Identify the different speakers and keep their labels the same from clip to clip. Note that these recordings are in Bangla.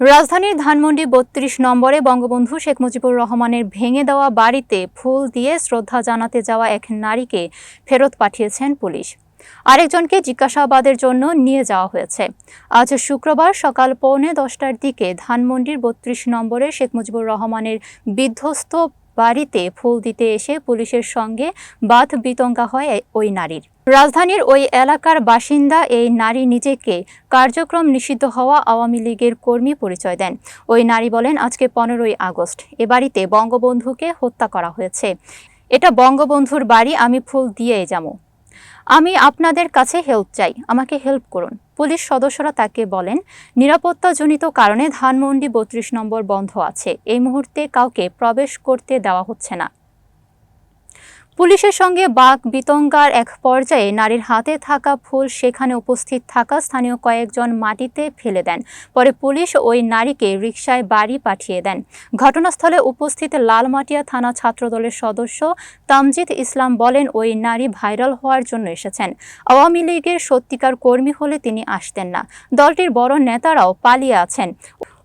Speaker 1: রাজধানীর ধানমন্ডি বত্রিশ নম্বরে বঙ্গবন্ধু শেখ মুজিবুর রহমানের ভেঙে দেওয়া বাড়িতে ফুল দিয়ে শ্রদ্ধা জানাতে যাওয়া এক নারীকে ফেরত পাঠিয়েছেন পুলিশ। আরেকজনকে জিজ্ঞাসাবাদের জন্য নিয়ে যাওয়া হয়েছে। আজ শুক্রবার সকাল পৌনে দশটার দিকে ধানমন্ডির বত্রিশ নম্বরে শেখ মুজিবুর রহমানের বিধ্বস্ত বাড়িতে ফুল দিতে এসে পুলিশের সঙ্গে বাদ বিতঙ্গা হয় ওই নারীর। রাজধানীর ওই এলাকার বাসিন্দা এই নারী নিজেকে কার্যক্রম নিষিদ্ধ হওয়া আওয়ামী লীগের কর্মী পরিচয় দেন। ওই নারী বলেন, আজকে পনেরোই আগস্ট। এ বাড়িতে বঙ্গবন্ধুকে হত্যা করা হয়েছে। এটা বঙ্গবন্ধুর বাড়ি, আমি ফুল দিয়ে যাব। আমি আপনাদের কাছে হেল্প চাই, আমাকে হেল্প করুন। পুলিশ সদস্যরা তাকে বলেন, নিরাপত্তাজনিত কারণে ধানমন্ডি বত্রিশ নম্বর বন্ধ আছে। এই মুহূর্তে কাউকে প্রবেশ করতে দেওয়া হচ্ছে না। পুলিশের সঙ্গে বাঘ বিতঙ্গার এক পর্যায়ে নারীর হাতে থাকা ফুল সেখানে উপস্থিত থাকা স্থানীয় কয়েকজন মাটিতে ফেলে দেন। পরে পুলিশ ওই নারীকে রিকশায় বাড়ি পাঠিয়ে দেন। ঘটনাস্থলে উপস্থিত লালমাটিয়া থানা ছাত্রদলের সদস্য তামজিদ ইসলাম বলেন, ওই নারী ভাইরাল হওয়ার জন্য এসেছেন। আওয়ামী লীগের সত্যিকার কর্মী হলে তিনি আসতেন না। দলটির বড় নেতারাও পালিয়ে আছেন।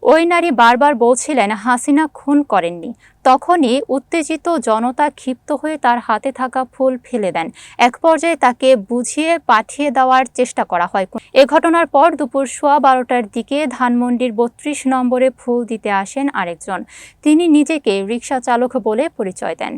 Speaker 1: ওই নারী বারবার বলছিলেন, হাসিনা খুন করেননি। তখনই উত্তেজিত জনতা ক্ষিপ্ত হয়ে তার হাতে থাকা ফুল ফেলে দেন। এক পর্যায়ে তাকে বুঝিয়ে পাঠিয়ে দেওয়ার চেষ্টা করা হয়। এ ঘটনার পর দুপুর সোয়া বারোটার দিকে ধানমন্ডির বত্রিশ নম্বরে ফুল দিতে আসেন আরেকজন। তিনি নিজেকে রিক্সা চালক বলে পরিচয় দেন।